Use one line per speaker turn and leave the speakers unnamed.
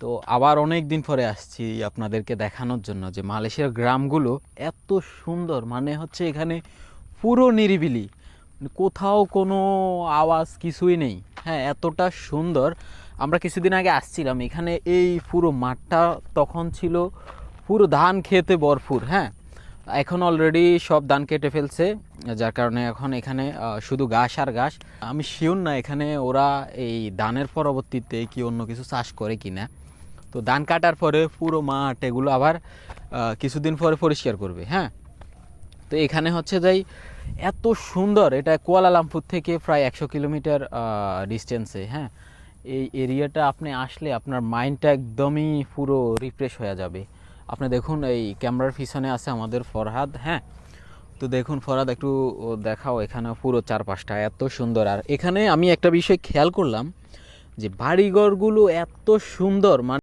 তো আবার অনেক দিন পরে আসছি আপনাদেরকে দেখানোর জন্য যে মালয়েশিয়ার গ্রামগুলো এত সুন্দর মানে হচ্ছে এখানে পুরো নিরিবিলি মানে কোথাও কোনো আওয়াজ কিছুই নেই। হ্যাঁ এতটা সুন্দর। আমরা কিছুদিন আগে আসছিলাম, এখানে এই পুরো মাঠটা তখন ছিল পুরো ধান খেতে ভরপুর হ্যাঁ। এখন অলরেডি সব ধান কেটে ফেলছে, যার কারণে এখন এখানে শুধু ঘাস আর ঘাস। আমি শিওর না এখানে ওরা এই ধানের পরবর্তীতে কি অন্য কিছু চাষ করে কিনা। তো ধান কাটার পরে পুরো মাঠ এগুলো আবার কিছুদিন পরে পরিষ্কার করবে হ্যাঁ? তো এখানে হচ্ছে যাই এত সুন্দর, এটা কুয়ালালামপুর থেকে প্রায় একশো কিলোমিটার ডিস্টেন্সে হ্যাঁ? এই এরিয়াটা আপনি আসলে আপনার মাইন্ডটা একদমই পুরো রিফ্রেশ হয়ে যাবে। আপনি দেখুন এই ক্যামেরার পিছনে আছে আমাদের ফরহাদ হ্যাঁ? তো দেখুন ফরহাদ, একটু দেখাও এখানে পুরো চারপাশটা, এত সুন্দর। আর এখানে আমি একটা বিষয় খেয়াল করলাম যে বাড়িঘরগুলো এত সুন্দর মানে